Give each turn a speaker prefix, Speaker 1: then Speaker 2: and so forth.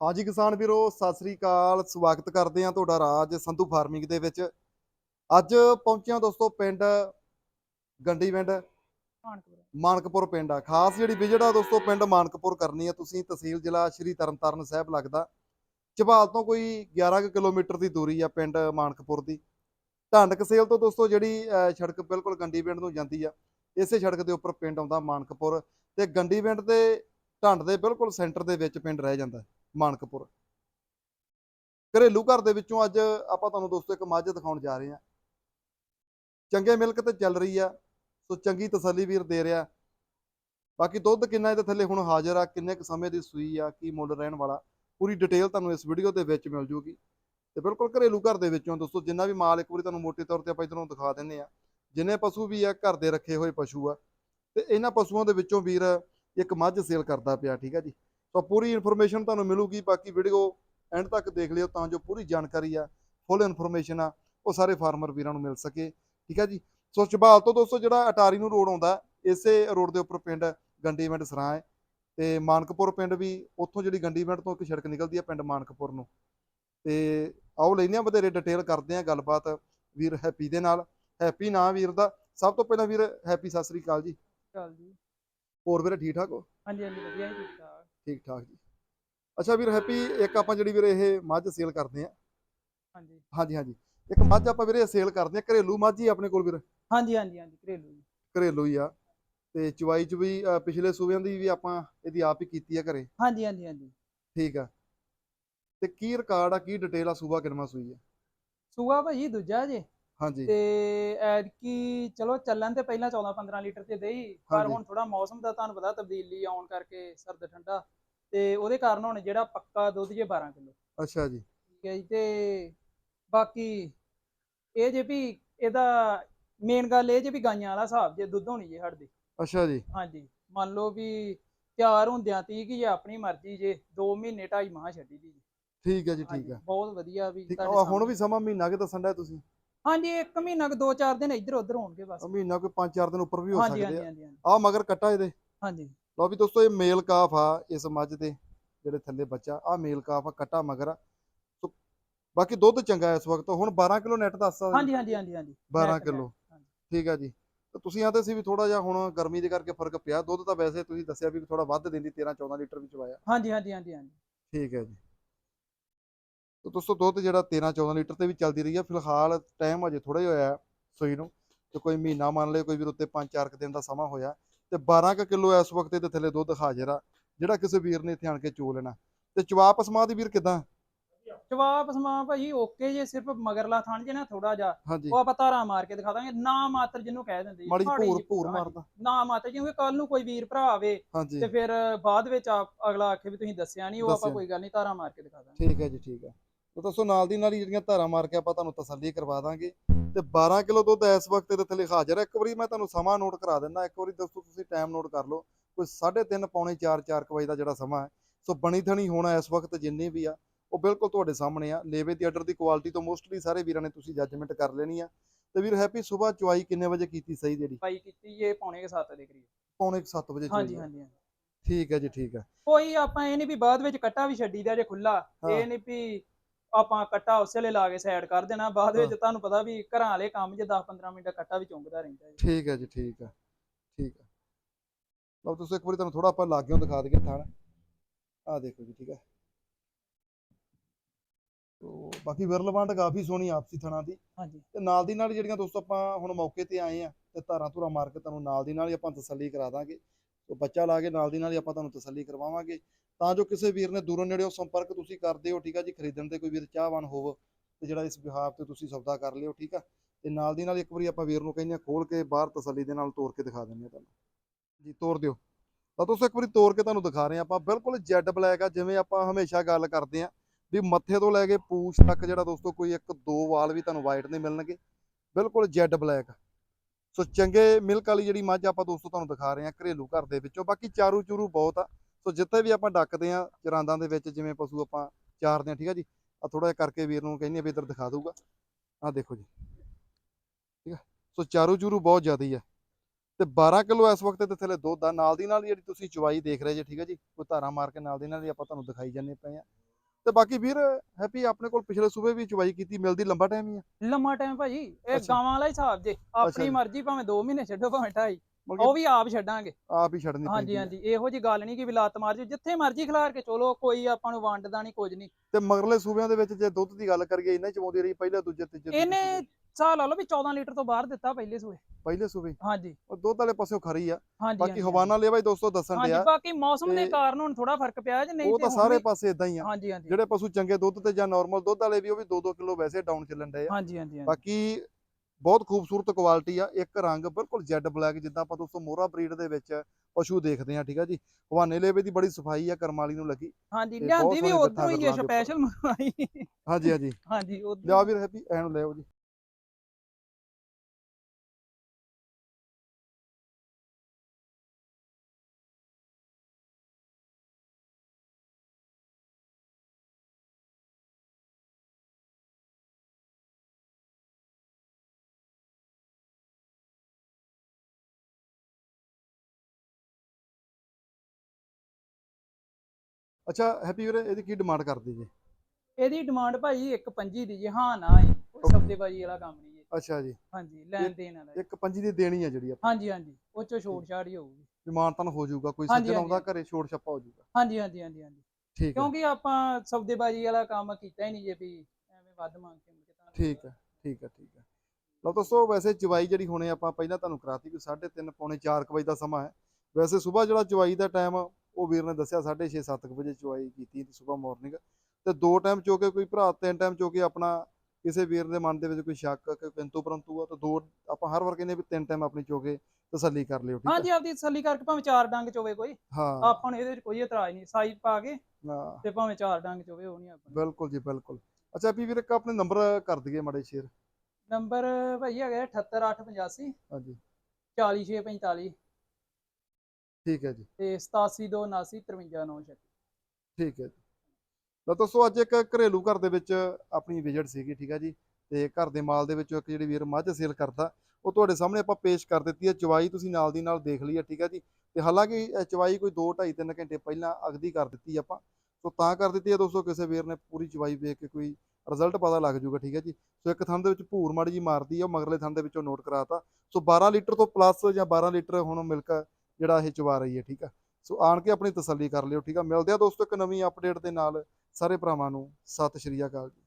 Speaker 1: ਹਾਂਜੀ ਕਿਸਾਨ ਵੀਰੋ ਸਤਿ ਸ੍ਰੀ ਅਕਾਲ। ਸਵਾਗਤ ਕਰਦੇ ਹਾਂ ਤੁਹਾਡਾ ਰਾਜ ਸੰਧੂ ਫਾਰਮਿੰਗ ਦੇ ਵਿੱਚ। ਅੱਜ ਪਹੁੰਚੇ ਹਾਂ ਦੋਸਤੋ ਪਿੰਡ ਗੰਡੀਵਿੰਡ
Speaker 2: ਮਾਨਕਪੁਰ।
Speaker 1: ਮਾਨਕਪੁਰ ਪਿੰਡ ਆ। ਖਾਸ ਜਿਹੜੀ ਵਿਜਿਟ ਆ ਦੋਸਤੋ ਪਿੰਡ ਮਾਨਕਪੁਰ ਕਰਨੀ ਆ ਤੁਸੀਂ ਤਹਿਸੀਲ ਜ਼ਿਲ੍ਹਾ ਸ਼੍ਰੀ ਤਰਨਤਾਰਨ ਸਾਹਿਬ ਲੱਗਦਾ। ਝਬਾਲ ਤੋਂ ਕੋਈ 11 ਕੁ ਕਿਲੋਮੀਟਰ ਦੀ ਦੂਰੀ ਆ ਪਿੰਡ ਮਾਨਕਪੁਰ ਦੀ। ਢੰਡ ਕਸੇਲ ਤੋਂ ਦੋਸਤੋ ਜਿਹੜੀ ਸੜਕ ਬਿਲਕੁਲ ਗੰਡੀਵਿੰਡ ਨੂੰ ਜਾਂਦੀ ਆ। ਇਸੇ ਸੜਕ ਦੇ ਉੱਪਰ ਪਿੰਡ ਆਉਂਦਾ ਮਾਨਕਪੁਰ ਤੇ ਗੰਡੀਵਿੰਡ ਦੇ ਢੰਡ ਦੇ ਬਿਲਕੁਲ ਸੈਂਟਰ ਦੇ ਵਿੱਚ ਪਿੰਡ ਰਹਿ ਜਾਂਦਾ। ਮਾਨਕਪੁਰ। ਘਰੇਲੂ ਘਰ ਦੇ ਵਿੱਚੋਂ ਅੱਜ ਆਪਾਂ ਤੁਹਾਨੂੰ ਦੋਸਤੋ ਇੱਕ ਮੱਝ ਦਿਖਾਉਣ ਜਾ ਰਹੇ ਹਾਂ। ਚੰਗੇ ਮਿਲਕ ਤੇ ਚੱਲ ਰਹੀ ਆ, ਸੋ ਚੰਗੀ ਤਸੱਲੀ ਵੀਰ ਦੇ ਰਿਹਾ। ਬਾਕੀ ਦੁੱਧ ਕਿੰਨਾ ਇਹਦੇ ਥੱਲੇ ਹੁਣ ਹਾਜ਼ਰ ਆ, ਕਿੰਨੇ ਕੁ ਸਮੇਂ ਦੀ ਸੂਈ ਆ, ਕੀ ਮੁੱਲ ਰਹਿਣ ਵਾਲਾ, ਪੂਰੀ ਡਿਟੇਲ ਤੁਹਾਨੂੰ ਇਸ ਵੀਡੀਓ ਦੇ ਵਿੱਚ ਮਿਲ ਜੂਗੀ। ਤੇ ਬਿਲਕੁਲ ਘਰੇਲੂ ਘਰ ਦੇ ਵਿੱਚੋਂ ਦੋਸਤੋ ਜਿੰਨਾ ਵੀ ਮਾਲ ਇੱਕ ਵਾਰੀ ਤੁਹਾਨੂੰ ਮੋਟੇ ਤੌਰ ਤੇ ਆਪਾਂ ਇਧਰੋਂ ਦਿਖਾ ਦਿੰਨੇ ਆ ਜਿੰਨੇ ਪਸ਼ੂ ਵੀ ਆ, ਘਰ ਦੇ ਰੱਖੇ ਹੋਏ ਪਸ਼ੂ ਆ। ਤੇ ਇਹਨਾਂ ਪਸ਼ੂਆਂ ਦੇ ਵਿੱਚੋਂ ਵੀਰ ਇੱਕ ਮੱਝ ਸੇਲ ਕਰਦਾ ਪਿਆ, ਠੀਕ ਆ ਜੀ। ਤਾਂ ਪੂਰੀ ਇਨਫੋਰਮੇਸ਼ਨ ਤੁਹਾਨੂੰ ਮਿਲੂਗੀ ਬਾਕੀ ਵੀਡੀਓ ਐਂਡ ਤੱਕ ਦੇਖ ਲਿਓ ਤਾਂ ਜੋ ਪੂਰੀ ਜਾਣਕਾਰੀ ਆ ਫੁੱਲ ਇਨਫੋਰਮੇਸ਼ਨ ਆ ਉਹ ਸਾਰੇ ਫਾਰਮਰ ਵੀਰਾਂ ਨੂੰ ਮਿਲ ਸਕੇ ਠੀਕ ਆ ਜੀ? ਸੋ ਚਬਾਲ ਤੋਂ ਦੋਸਤੋ ਜਿਹੜਾ ਅਟਾਰੀ ਨੂੰ ਰੋਡ ਆਉਂਦਾ ਇਸੇ ਰੋਡ ਦੇ ਉੱਪਰ ਪਿੰਡ ਗੰਡੀਵਿੰਡ ਸਰਾਂ ਹੈ ਤੇ ਮਾਨਕਪੁਰ ਪਿੰਡ ਵੀ ਉੱਥੋਂ ਜਿਹੜੀ ਗੰਡੀਵਿੰਡ ਤੋਂ ਇੱਕ ਸੜਕ ਨਿਕਲਦੀ ਹੈ ਪਿੰਡ ਮਾਨਕਪੁਰ ਨੂੰ। ਤੇ ਆਓ ਲੈਨੇ ਆ ਬਥੇਰੇ ਡਿਟੇਲ ਕਰਦੇ ਆ ਗੱਲਬਾਤ ਵੀਰ ਹੈਪੀ ਦੇ ਨਾਲ। ਹੈਪੀ ਨਾਂ ਵੀਰ ਦਾ। ਸਭ ਤੋਂ ਪਹਿਲਾਂ ਵੀਰ ਹੈਪੀ ਸਤਿ ਸ੍ਰੀ ਅਕਾਲ ਜੀ।
Speaker 2: ਚੱਲ ਜੀ।
Speaker 1: ਹੋਰ ਵੀਰੇ ਠੀਕ ਠਾਕ ਹੋ?
Speaker 2: ਹਾਂਜੀ ਹਾਂਜੀ ਵਧੀਆ ਜੀ ਠੀਕ ਠਾਕ।
Speaker 1: ਠੀਕ ਠਾਕ ਜੀ। ਅੱਛਾ ਵੀਰ ਹੈਪੀ ਇੱਕ ਆਪਾਂ ਜਿਹੜੀ ਵੀਰੇ ਇਹ ਮੱਝ ਸੇਲ ਕਰਦੇ ਆ
Speaker 2: ਹਾਂਜੀ।
Speaker 1: ਹਾਂਜੀ ਹਾਂਜੀ ਇੱਕ ਮੱਝ ਆਪਾਂ ਵੀਰੇ ਸੇਲ ਕਰਦੇ ਆ ਘਰੇਲੂ ਮੱਝ ਹੀ ਆਪਣੇ ਕੋਲ ਵੀਰ?
Speaker 2: ਹਾਂਜੀ ਹਾਂਜੀ ਹਾਂਜੀ ਘਰੇਲੂ ਜੀ।
Speaker 1: ਘਰੇਲੂ ਹੀ ਆ। ਤੇ ਚਵਾਈ ਚ ਵੀ ਅ, ਪਿਛਲੇ ਸੂਬਿਆਂ ਦੀ ਵੀ ਆਪਾਂ ਇਹਦੀ ਆਪ ਹੀ ਕੀਤੀ ਆ ਘਰੇ।
Speaker 2: ਹਾਂਜੀ ਹਾਂਜੀ। ਹਾਂਜੀ
Speaker 1: ਠੀਕ ਆ। ਤੇ ਕੀ ਰਿਕਾਰਡ ਆ ਕੀ ਡਿਟੇਲ ਆ ਸੂਬਾ ਕਿਨਮਾ ਸੂਈ ਆ?
Speaker 2: ਸੂਆ ਭਾਜੀ ਦੂਜਾ ਜੇ।
Speaker 1: ਹਾਂਜੀ।
Speaker 2: ਤੇ ਐਤਕੀ ਚਲੋ ਚੱਲਣ ਤੇ ਪਹਿਲਾਂ 14 15 ਲੀਟਰ ਤੇ ਦੇਈ ਪਰ। ਹੁਣ ਥੋੜਾ ਮੌਸਮ ਦਾ ਤੁਹਾਨੂੰ ਪਤਾ ਤਬਦੀਲੀ ਆਉਣ ਕਰਕੇ ਸਰਦ ਠੰਡਾ ਤੇ ਉਹਦੇ ਕਾਰਨ ਹੁਣ ਜਿਹੜਾ ਪੱਕਾ ਦੁੱਧ ਜੇ 12 ਕਿਲੋ।
Speaker 1: ਅੱਛਾ ਜੀ।
Speaker 2: ਠੀਕ ਹੈ ਜੀ ਤੇ ਬਾਕੀ ਇਹ ਜੇ ਵੀ ਇਹਦਾ ਮੇਨ ਗੱਲ ਇਹ ਜੇ ਵੀ ਗਾਈਆਂ ਵਾਲਾ ਹਿਸਾਬ ਜੇ ਦੁੱਧ ਹੋਣੀ ਜੇ ਹੜਦੀ
Speaker 1: ਅੱਛਾ ਜੀ।
Speaker 2: ਹਾਂਜੀ ਮੰਨ ਲਓ ਵੀ ਤਿਆਰ ਹੁੰਦਿਆਂ ਤੀ ਕਿ ਜੇ ਆਪਣੀ ਮਰਜ਼ੀ ਜੇ 2 ਮਹੀਨੇ ਢਾਈ ਮਾਹ ਛੱਡੀ ਦੀ।
Speaker 1: ਠੀਕ ਹੈ ਜੀ ਠੀਕ ਆ
Speaker 2: ਬਹੁਤ ਵਧੀਆ ਵੀ
Speaker 1: ਹੁਣ। ਵੀ ਸਮਾਂ ਮਹੀਨਾ ਕਿ ਦੱਸਣ ਦਾ ਤੁਸੀਂ?
Speaker 2: ਹਾਂਜੀ ਇੱਕ ਮਹੀਨਾ ਕੁ ਦੋ ਚਾਰ ਦਿਨ ਇੱਧਰ ਉੱਧਰ ਹੋਣਗੇ ਬਸ।
Speaker 1: ਆ ਮਹੀਨਾ ਕੋਈ 5-4 ਦਿਨ ਉੱਪਰ ਵੀ ਹੋ
Speaker 2: ਹਾਂਜੀ
Speaker 1: ਸਕਦੇ
Speaker 2: ਹਾਂਜੀ
Speaker 1: ਆ।
Speaker 2: ਹਾਂਜੀ ਹਾਂਜੀ,
Speaker 1: ਆ ਮਗਰ ਕੱਟਾ ਇਹਦੇ।
Speaker 2: ਹਾਂਜੀ।
Speaker 1: ਲਓ ਵੀ ਦੋਸਤੋ ਇਹ ਮੇਲ ਕਾਫ ਆ ਇਸ ਮੱਝ ਦੇ ਜਿਹੜੇ ਥੱਲੇ ਬੱਚਾ। ਆ ਮੇਲ ਕਾਫ ਆ ਕੱਟਾ ਮਗਰ ਆ। ਸੋ ਬਾਕੀ ਦੁੱਧ ਚੰਗਾ ਇਸ ਵਕਤ। ਹੁਣ 12 ਕਿਲੋ ਨੈਟ ਦੱਸਦਾ
Speaker 2: ਹਾਂਜੀ ਹਾਂਜੀ ਹਾਂਜੀ ਹਾਂਜੀ।
Speaker 1: 12
Speaker 2: net,
Speaker 1: ਕਿਲੋ।
Speaker 2: net, ਹਾਂਜੀ।
Speaker 1: ਠੀਕ ਆ ਜੀ। ਤੇ ਤੁਸੀਂ ਆਂਦੇ ਸੀ ਵੀ ਥੋੜਾ ਜਿਹਾ ਹੁਣ ਗਰਮੀ ਦੇ ਕਰਕੇ ਫ਼ਰਕ ਪਿਆ। ਦੁੱਧ ਤਾਂ ਵੈਸੇ ਤੁਸੀਂ ਦੱਸਿਆ ਵੀ ਥੋੜਾ ਵੱਧ ਦਿੰਦੀ 13 14 ਲੀਟਰ ਵਿੱਚ ਆਇਆ
Speaker 2: ਹਾਂਜੀ ਹਾਂਜੀ ਹਾਂਜੀ ਹਾਂਜੀ।
Speaker 1: ਠੀਕ ਹੈ ਜੀ। ਤੇ ਦੋਸਤੋ ਦੁੱਧ ਜਿਹੜਾ 13 14 ਲੀਟਰ ਤੇ ਵੀ ਚੱਲਦੀ ਰਹੀ ਹੈ ਫਿਲਹਾਲ ਟਾਈਮ ਅਜੇ ਥੋੜਾ ਹੀ ਹੋਇਆ ਹੈ ਸੂਈ ਨੂੰ ਤੇ ਕੋਈ ਮਹੀਨਾ ਮੰਨ ਲਏ ਕੋਈ ਵੀ ਉੱਤੇ 5-4 ਕੁ ਦਿਨ ਦਾ ਸਮਾਂ ਹੋਇਆ ਤੇ 12 ਕੁ ਕਿਲੋ ਇਸ ਵਕਤ ਇਹਦੇ ਥੱਲੇ ਦੁੱਧ ਹਾਜ਼ਰ ਆ ਜਿਹੜਾ ਕਿਸੇ ਵੀਰ ਨੇ ਇੱਥੇ ਆਣ ਕੇ ਚੋ ਲੈਣਾ। ਤੇ ਚਵਾਪ ਸਮਾਂ ਦੀ ਵੀਰ ਕਿਦਾਂ?
Speaker 2: ਜਵਾਬ ਸਮਾ ਭਾਜੀ ਓਕੇ ਜੇ ਸਿਰਫ ਮਗਰਲਾ ਥਣ ਜੇ ਨਾ ਥੋੜਾ ਜਿਹਾ
Speaker 1: ਹਾਂਜੀ।
Speaker 2: ਉਹ ਆਪਾਂ ਧਾਰਾ ਮਾਰ ਕੇ ਦਿਖਾ ਦਾਂਗੇ ਨਾ ਮਾਤਰ ਜਿਹਨੂੰ ਕਹਿ ਦਿੰਦੇ ਜੀ,
Speaker 1: ਮਾੜੀ ਭੂਰ
Speaker 2: ਜਿਹੀ
Speaker 1: ਭੂਰ ਮਾਰਦਾ।
Speaker 2: ਨਾ ਮਾਤਰ ਜਿਵੇਂ ਕੱਲ ਨੂੰ ਕੋਈ ਵੀਰ ਭਰਾ ਆਵੇ
Speaker 1: ਹਾਂਜੀ।
Speaker 2: ਤੇ ਫਿਰ ਬਾਅਦ ਵਿੱਚ ਆਪ- ਅਗਲਾ ਆਖੇ ਵੀ ਤੁਸੀਂ ਦੱਸਿਆ ਨਹੀਂ ਉਹ ਆਪਾਂ
Speaker 1: ਦੱਸਿਆ।
Speaker 2: ਕੋਈ ਗੱਲ ਨਹੀਂ ਧਾਰਾ ਮਾਰ ਕੇ ਦਿਖਾ ਦਾਂਗੇ।
Speaker 1: ਠੀਕ ਹੈ ਜੀ ਠੀਕ ਹੈ। ਤੇ ਦੋਸਤੋ ਨਾਲ ਦੀ ਨਾਲ ਹੀ ਜਿਹੜੀਆਂ ਧਾਰਾਂ ਮਾਰ ਕੇ ਆਪਾਂ ਤੁਹਾਨੂੰ ਤਸੱਲੀ ਕਰਵਾ ਦਾਂਗੇ। ਤੇ 12 ਕਿਲੋ ਦੁੱਧ ਇਸ ਵਕਤ ਇਹਦੇ ਥੱਲੇ ਹਾਜ਼ਰ ਹੈ। ਇੱਕ ਵਾਰੀ ਮੈਂ ਤੁਹਾਨੂੰ ਸਮਾਂ ਨੋਟ ਕਰਾ ਦਿੰਦਾ। ਇੱਕ ਵਾਰੀ ਦੋਸਤੋ ਤੁਸੀਂ ਟਾਈਮ ਨੋਟ ਕਰ ਲਓ। ਕੋਈ 3:30 ਪੌਣੇ 4 4 ਵਜੇ ਦਾ ਜਿਹੜਾ ਸਮਾਂ ਹੈ। ਸੋ ਬਣੀ ਥਣੀ ਹੋਣਾ ਇਸ ਵਕਤ ਜਿੰਨੀ ਵੀ ਆ ਉਹ ਬਿਲਕੁਲ ਤੁਹਾਡੇ ਸਾਹਮਣੇ ਆ। ਲੇਵੇ ਦੀ ਆਰਡਰ ਦੀ ਕੁਆਲਿਟੀ ਤੋਂ ਮੋਸਟਲੀ ਸਾਰੇ ਵੀਰਾਂ ਨੇ ਤੁਸੀਂ ਜੱਜਮੈਂਟ ਕਰ ਲੈਣੀ ਆ। ਤੇ ਵੀਰ ਹੈਪੀ ਸਵੇਰ ਚੁਆਈ ਕਿੰਨੇ ਵਜੇ ਕੀਤੀ ਸਹੀ ਜਿਹੜੀ?
Speaker 2: ਪਾਈ ਕੀਤੀ ਇਹ ਪੌਣੇ ਕੇ 7 ਦੇ ਕਰੀਬ।
Speaker 1: ਪੌਣੇ 7 ਵਜੇ
Speaker 2: ਹਾਂਜੀ। ਹਾਂਜੀ।
Speaker 1: ਠੀਕ ਹੈ ਜੀ ਠੀਕ ਹੈ।
Speaker 2: ਕੋਈ ਆਪਾਂ ਇਹ ਨਹੀਂ ਵੀ ਬਾਅਦ ਵਿੱਚ ਕੱਟਾ ਵੀ ਛੱਡੀਦਾ ਜੇ ਖੁੱਲਾ। ਇਹ ਨਹੀਂ ਵੀ ਆਪਾਂ ਕੱਟਾ ਉਸੇ ਵੇਲੇ ਲਾ ਕੇ ਸਾਈਡ ਕਰ ਦੇਣਾ ਬਾਅਦ ਵਿੱਚ। ਤੁਹਾਨੂੰ ਪਤਾ ਵੀ ਘਰਾਂ ਵਾਲੇ ਕੰਮ 'ਚ 10-15 ਮਿੰਟ ਕੱਟਾ ਵੀ ਚੁੰਗਦਾ ਰਹਿੰਦਾ ਜੀ।
Speaker 1: ਠੀਕ ਹੈ ਜੀ ਠੀਕ ਹੈ ਠੀਕ ਹੈ। ਲਓ ਤੁਸੀਂ ਇੱਕ ਵਾਰੀ ਤੁਹਾਨੂੰ ਥੋੜਾ ਆਪਾਂ ਲਾਗਿਓਂ ਦਿਖਾ ਦਈਏ ਥਾਣ। ਆਹ ਦੇਖੋ ਜੀ ਠੀਕ ਹੈ। ਤੋ ਬਾਕੀ ਵਿਰਲਵੰਡ ਕਾਫੀ ਸੋਹਣੀ ਆਪਸੀ ਥਣਾ ਦੀ।
Speaker 2: ਹਾਂਜੀ।
Speaker 1: ਤੇ ਨਾਲ ਦੀ ਨਾਲ ਜਿਹੜੀਆਂ ਦੋਸਤੋ ਆਪਾਂ ਹੁਣ ਮੌਕੇ ਤੇ ਆਏ ਆ ਤੇ ਧਾਰਾਂ ਧੁਰਾ ਮਾਰ ਕੇ ਤੁਹਾਨੂੰ ਨਾਲ ਦੀ ਨਾਲ ਹੀ ਆਪਾਂ ਤਸੱਲੀ ਕਰਾ ਦਾਂਗੇ। ਤੋ ਬੱਚਾ ਲਾ ਕੇ ਨਾਲ ਦੀ ਨਾਲ ਹੀ ਆਪਾਂ ਤੁਹਾਨੂੰ ਤਸੱਲੀ ਕਰਵਾਵਾਂਗੇ। ਤਾਂ ਜੋ ਕਿਸੇ ਵੀਰ ਨੇ ਦੂਰੋਂ ਨੇੜਿਓਂ ਸੰਪਰਕ ਤੁਸੀਂ ਕਰਦੇ ਹੋ, ਠੀਕ ਆ ਜੀ? ਖਰੀਦਣ ਤੇ ਕੋਈ ਵੀਰ ਚਾਹਵਾਨ ਹੋਵੋ, ਤੇ ਜਿਹੜਾ ਇਸ ਵਿਹਾਰ ਤੇ ਤੁਸੀਂ ਸੌਦਾ ਕਰ ਲਿਓ, ਠੀਕ ਆ? ਤੇ ਨਾਲ ਦੀ ਨਾਲ ਇੱਕ ਵਾਰੀ ਆਪਾਂ ਵੀਰ ਨੂੰ ਕਹਿੰਦੇ ਆ ਖੋਲ ਕੇ ਬਾਹਰ ਤਸੱਲੀ ਦੇ ਨਾਲ ਤੋੜ ਕੇ ਦਿਖਾ ਦਿੰਦੇ ਆ ਤੁਹਾਨੂੰ। ਜੀ ਤੋੜ ਦਿਓ। ਤਾਂ ਦੋਸਤੋ ਇੱਕ ਵਾਰੀ ਤੋੜ ਕੇ ਤੁਹਾਨੂੰ ਦਿਖਾ ਰਹੇ ਆ ਆਪਾਂ। ਬਿਲਕੁਲ ਜੈਡ ਬਲੈਕ ਆ, ਜਿਵੇਂ ਆਪਾਂ ਹਮੇਸ਼ਾ ਗੱਲ ਕਰਦੇ ਆ ਵੀ ਮੱਥੇ ਤੋਂ ਲੈ ਕੇ ਪੂਛ ਤੱਕ ਜਿਹੜਾ ਦੋਸਤੋ ਕੋਈ ਇੱਕ ਦੋ ਵਾਲ ਵੀ ਤੁਹਾਨੂੰ ਵਾਈਟ ਨਹੀਂ ਮਿਲਣਗੇ। ਬਿਲਕੁਲ ਜੈਡ ਬਲੈਕ ਸੋ ਚੰਗੇ ਮਿਲਕ ਵਾਲੀ ਜਿਹੜੀ ਮੱਝ ਆਪਾਂ ਦੋਸਤੋ ਤੁਹਾਨੂੰ ਦਿਖਾ ਰਹੇ ਹਾਂ ਘਰੇਲੂ ਘਰ ਦੇ ਵਿੱਚੋਂ। ਬਾਕੀ ਚਾਰੂ ਚੂਰੂ ਬਹੁਤ ਆ। ਸੋ ਜਿੱਥੇ ਵੀ ਆਪਾਂ ਡੱਕਦੇ ਆ ਚਰਾਂਦਾਂ ਦੇ ਵਿੱਚ, ਜਿਵੇਂ ਪਸ਼ੂ ਆਪਾਂ ਚਾਰਦੇ ਆ ਠੀਕ ਆ ਜੀ? ਆ ਥੋੜਾ ਜਿਹਾ ਕਰਕੇ ਵੀਰ ਨੂੰ ਕਹਿੰਦੇ ਆ ਵੀ ਇੱਧਰ ਦਿਖਾ ਦਊਗਾ। ਆ ਦੇਖੋ ਜੀ। ਠੀਕ ਆ? ਸੋ ਚਾਰੂ ਚੂਰੂ ਬਹੁਤ ਜ਼ਿਆਦਾ ਆ। ਤੇ 12 ਕਿਲੋ ਇਸ ਵਕਤ ਤੇ ਥੱਲੇ ਦੁੱਧ ਆ। ਨਾਲ ਦੀ ਨਾਲ ਹੀ ਜਿਹੜੀ ਤੁਸੀਂ ਚਵਾਈ ਦੇਖ ਰਹੇ ਜੇ, ਠੀਕ ਆ ਜੀ? ਕੋਈ ਧਾਰਾ ਮਾਰ ਕੇ ਨਾਲ ਦੀ ਨਾਲ ਹੀ ਆਪਾਂ ਤੁਹਾਨੂੰ ਦਿਖਾਈ ਜਾਂਦੇ ਪਏ ਆ। ਤੇ ਬਾਕੀ ਵੀਰ ਹੈਪੀ ਆਪਣੇ ਕੋਲ ਪਿਛਲੇ ਸੂਬੇ ਵੀ ਚਵਾਈ ਕੀਤੀ ਮਿਲਦੀ ਲੰਬਾ ਟਾਈਮ ਹੀ ਆ
Speaker 2: ਲੰਮਾ ਟਾਈਮ ਭਾਜੀ ਇਹ। ਗਾਵਾਂ ਵਾਲਾ ਹਿਸਾਬ ਜੇ ਆਪਣੀ। ਮਰਜ਼ੀ ਭਾਵੇਂ 2 ਮਹੀਨੇ ਛੱਡੋ ਭਾਵੇਂ ਢਾਈ
Speaker 1: ਮਤਲਬ
Speaker 2: ਉਹ ਵੀ ਆਪ ਛੱਡਾਂਗੇ
Speaker 1: ਆਪ ਹੀ ਛੱਡਣੀ
Speaker 2: ਹਾਂਜੀ। ਹਾਂਜੀ ਇਹੋ ਜੀ ਗੱਲ ਨਹੀਂ ਕਿ ਵੀ ਲੱਤ ਮਾਰ ਜੀ ਜਿੱਥੇ ਮਰਜ਼ੀ ਖਿਲਾਰ ਕੇ ਚਲੋ ਕੋਈ ਆਪਾਂ ਨੂੰ ਵੰਡਦਾ ਨਹੀਂ ਕੁਝ ਨਹੀਂ
Speaker 1: ਤੇ ਮਗਰਲੇ ਸੂਬਿਆਂ ਦੇ ਵਿੱਚ ਜੇ ਦੁੱਧ ਦੀ ਗੱਲ ਕਰੀਏ ਇਹਨਾਂ ਚਵਾਉਂਦੀ ਰਹੀ ਪਹਿਲੇ ਦੂਜੇ ਤੀਜੇ
Speaker 2: ਇਹਨੇ ਸਾਲ ਲਾ ਲਓ ਵੀ 14 ਲੀਟਰ ਤੋਂ ਬਾਹਰ ਦਿੱਤਾ ਪਹਿਲੇ ਸੂਏ।
Speaker 1: ਪਹਿਲੇ ਸੂਬੇ।
Speaker 2: ਹਾਂਜੀ।
Speaker 1: ਉਹ ਦੁੱਧ ਵਾਲੇ ਪਾਸਿਓਂ ਖਰੀ ਆ।
Speaker 2: ਹਾਂਜੀ
Speaker 1: ਬਾਕੀ ਹਵਾਨਾ ਲਿਆ ਬਾਈ ਦੋਸਤੋ ਦੱਸਣ
Speaker 2: ਹਾਂਜੀ
Speaker 1: ਡਿਆ।
Speaker 2: ਬਾਕੀ ਮੌਸਮ ਦੇ ਕਾਰਨ ਹੁਣ ਥੋੜਾ ਫ਼ਰਕ ਪਿਆ ਜੇ ਨਹੀਂ
Speaker 1: ਉਹ
Speaker 2: ਤੇ
Speaker 1: ਸਾਰੇ ਪਾਸੇ ਇਦਾਂ ਹੀ ਆ।
Speaker 2: ਹਾਂਜੀ ਹਾਂਜੀ।
Speaker 1: ਜਿਹੜੇ ਪਸ਼ੂ ਚੰਗੇ ਦੁੱਧ ਤੇ ਜਾਂ ਨਾਰਮਲ ਦੁੱਧ ਵਾਲੇ ਵੀ ਉਹ ਵੀ 2-2 ਕਿਲੋ ਵੈਸੇ ਡਾਊਨ ਚੱਲਣ ਡਏ ਆ।
Speaker 2: ਹਾਂਜੀ ਹਾਂਜੀ।
Speaker 1: ਬਾਕੀ ਬਹੁਤ ਖੂਬਸੂਰਤ ਕੁਆਲਿਟੀ ਆ। ਇੱਕ ਰੰਗ ਬਿਲਕੁਲ ਜੈਡ ਬਲੈਕ ਜਿੱਦਾਂ ਆਪਾਂ ਦੋਸਤੋ ਮੋਹਰਾ ਬਰੀਡ ਦੇ ਵਿੱਚ ਪਸ਼ੂ ਦੇਖਦੇ ਆ ਠੀਕ ਆ ਜੀ। ਹਵਾਨੇ ਲੇਵੇ ਦੀ ਬੜੀ ਸਫ਼ਾਈ ਆ ਕਰਮਾਲੀ ਨੂੰ ਲੱਗੀ।
Speaker 2: ਹਾਂਜੀ ਲਿਆਂਦੀ ਵੀ ਉਧਰੋਂ ਹੀ ਸਪੈਸ਼ਲ ਮੰਗਵਾਈ।
Speaker 1: ਹਾਂਜੀ ਹਾਂਜੀ।
Speaker 2: ਹਾਂਜੀ
Speaker 1: ਲਿਆ ਵੀਰ ਹੈਪੀ ਐਨ ਲਿਆਓ ਜੀ। ਅੱਛਾ ਹੈਪੀ ਵੀਰੇ ਇਹਦੀ ਕੀ ਡਿਮਾਂਡ ਕਰਦੇ ਜੀ?
Speaker 2: ਇਹਦੀ ਡਿਮਾਂਡ ਭਾਈ ਇੱਕ ਪੰਜੀ ਦੀ ਜੀ ਹਾਂ ਨਾ ਹੀ ਕੋਈ ਸੌਦੇਬਾਜ਼ੀ ਵਾਲਾ ਕੰਮ ਨਹੀਂ ਜੀ।
Speaker 1: ਅੱਛਾ ਜੀ।
Speaker 2: ਹਾਂਜੀ ਲੈਣ ਦੇਣ ਵਾਲਾ ਜੀ।
Speaker 1: ਇੱਕ ਪੰਜੀ ਦੀ ਦੇਣੀ ਆ ਜਿਹੜੀ ਆਪਾਂ।
Speaker 2: ਹਾਂਜੀ ਹਾਂਜੀ। ਉਹ ਚੋਂ ਛੋਟ ਛਾੜ ਹੀ ਹੋਊਗੀ।
Speaker 1: ਮਾਨਤਨ ਹੋ ਜਾਊਗਾ ਕੋਈ ਸੱਜਣ ਆਉਂਦਾ ਘਰੇ ਛੋੜ ਛੱਪਾ ਹੋ ਜਾਊਗਾ।
Speaker 2: ਹਾਂਜੀ ਹਾਂਜੀ ਹਾਂਜੀ ਹਾਂਜੀ।
Speaker 1: ਠੀਕ
Speaker 2: ਕਿਉਂਕਿ ਆਪਾਂ ਸੌਦੇਬਾਜ਼ੀ ਵਾਲਾ ਕੰਮ ਕੀਤਾ ਹੀ ਨਹੀਂ ਜੇ ਵੀ ਐਵੇਂ ਵੱਧ ਮੰਗ ਕੇ ਮੁੜ ਕੇ ਤੁਹਾਨੂੰ
Speaker 1: ਠੀਕ ਹੈ ਠੀਕ ਹੈ ਠੀਕ ਹੈ ਲਓ ਦੋਸਤੋ ਵੈਸੇ ਚਵਾਈ ਜਿਹੜੀ ਹੁਣੇ ਆਪਾਂ ਪਹਿਲਾਂ ਤੁਹਾਨੂੰ ਕਰਾਤੀ ਕੋਈ 3:30 ਪੌਣੇ 4 ਵਜੇ ਦਾ ਸਮਾਂ ਹੈ। ਵੈਸੇ ਸਵੇਰ ਜਿਹੜਾ ਚਵਾਈ ਦਾ ਟਾਈਮ ਉਹ ਵੀਰ ਨੇ ਦੱਸਿਆ 6:30 7 ਵਜੇ ਚਵਾਈ ਕੀਤੀ ਤੇ ਸਵੇਰ ਮਾਰਨਿੰਗ ਤੇ ਦੋ ਟਾਈਮ ਚੋ ਕੇ ਕੋਈ ਭਰਾ ਤਿੰਨ ਟਾਈਮ ਚੋ ਕੇ ਆਪਣਾ ਕਿਸੇ ਵੀਰ ਦੇ ਮਨ ਦੇ ਵਿੱਚ ਕੋਈ ਸ਼ੱਕ ਕੋਈ ਕਿੰਤੂ ਪਰੰਤੂ ਆ ਤਾਂ ਦੋ ਆਪਾਂ ਹਰ ਵਾਰ ਕਹਿੰਦੇ ਵੀ ਤਿੰਨ ਟਾਈਮ ਆਪਣੀ ਚੋ ਕੇ ਤਸੱਲੀ ਕਰ ਲਿਓ ਠੀਕ ਹੈ
Speaker 2: ਹਾਂਜੀ ਆਪਦੀ ਤਸੱਲੀ ਕਰਕੇ ਭਾਵੇਂ ਚਾਰ ਡੰਗ ਚੋਵੇ ਕੋਈ।
Speaker 1: ਹਾਂ।
Speaker 2: ਆਪਾਂ ਨੂੰ ਇਹਦੇ ਵਿੱਚ ਕੋਈ ਇਤਰਾਜ਼ ਨਹੀਂ ਸਾਈਜ਼ ਪਾ ਕੇ
Speaker 1: ਹਾਂ,
Speaker 2: ਤੇ ਭਾਵੇਂ ਚਾਰ ਡੰਗ ਚੋਵੇ ਉਹ ਨਹੀਂ ਆਪਾਂ।
Speaker 1: ਬਿਲਕੁਲ ਜੀ ਬਿਲਕੁਲ। ਅੱਛਾ ਵੀ ਵੀਰ ਇੱਕ ਆਪਣੇ ਨੰਬਰ ਕਰ ਦਈਏ ਮਾੜੇ ਸ਼ੇਰ।
Speaker 2: ਨੰਬਰ ਭਾਈ ਹੈਗਾ 78885
Speaker 1: ਹਾਂਜੀ।
Speaker 2: 40645
Speaker 1: ਠੀਕ ਹੈ ਜੀ।
Speaker 2: ਤੇ 87297539
Speaker 1: ਠੀਕ ਹੈ ਜੀ। ਲਓ ਦੋਸਤੋ ਅੱਜ ਇੱਕ ਘਰੇਲੂ ਘਰ ਦੇ ਵਿੱਚ ਆਪਣੀ ਵਿਜ਼ਿਟ ਸੀਗੀ ਠੀਕ ਹੈ ਜੀ। ਤੇ ਘਰ ਦੇ ਮਾਲ ਦੇ ਵਿੱਚੋਂ ਇੱਕ ਜਿਹੜੀ ਵੀਰ ਮੱਝ ਸੇਲ ਕਰਦਾ ਉਹ ਤੁਹਾਡੇ ਸਾਹਮਣੇ ਆਪਾਂ ਪੇਸ਼ ਕਰ ਦਿੱਤੀ ਹੈ। ਚਵਾਈ ਤੁਸੀਂ ਨਾਲ ਦੀ ਨਾਲ ਦੇਖ ਲਈ ਹੈ ਠੀਕ ਹੈ ਜੀ। ਤੇ ਹਾਲਾਂਕਿ ਇਹ ਚਵਾਈ ਕੋਈ 2 2.5 3 ਘੰਟੇ ਪਹਿਲਾਂ ਅਗਦੀ ਕਰ ਦਿੱਤੀ ਆਪਾਂ। ਸੋ ਤਾਂ ਕਰ ਦਿੱਤੀ ਹੈ ਦੋਸਤੋ ਕਿਸੇ ਵੀਰ ਨੇ ਪੂਰੀ ਚਵਾਈ ਵੇਖ ਕੇ ਕੋਈ ਰਿਜ਼ਲਟ ਪਤਾ ਲੱਗ ਜਾਊਗਾ ਠੀਕ ਹੈ ਜੀ। ਸੋ ਇੱਕ ਥਣ ਦੇ ਵਿੱਚ ਭੂਰ ਮਾੜੀ ਜੀ ਮਾਰਦੀ ਆ ਉਹ ਮਗਰਲੇ ਥਣ ਦੇ ਵਿੱਚੋਂ ਨੋਟ ਕਰਾਤਾ। ਸੋ 12 ਲੀਟਰ ਤੋਂ ਪਲੱਸ ਜਾਂ 12 ਲੀਟਰ ਹੁਣ ਮਿਲਕ ਜਿਹੜਾ ਇਹ ਚਵਾ ਰਹੀ ਹੈ, ਠੀਕ ਆ? ਸੋ ਆਣ ਕੇ ਆਪਣੀ ਤਸੱਲੀ ਕਰ ਲਿਓ, ਠੀਕ ਆ? ਮਿਲਦੇ ਆ ਦੋਸਤੋ ਇੱਕ ਨਵੀਂ ਅਪਡੇਟ ਦੇ ਨਾਲ। ਸਾਰੇ ਭਰਾਵਾਂ ਨੂੰ ਸਤਿ ਸ਼੍ਰੀ ਅਕਾਲ ਜੀ।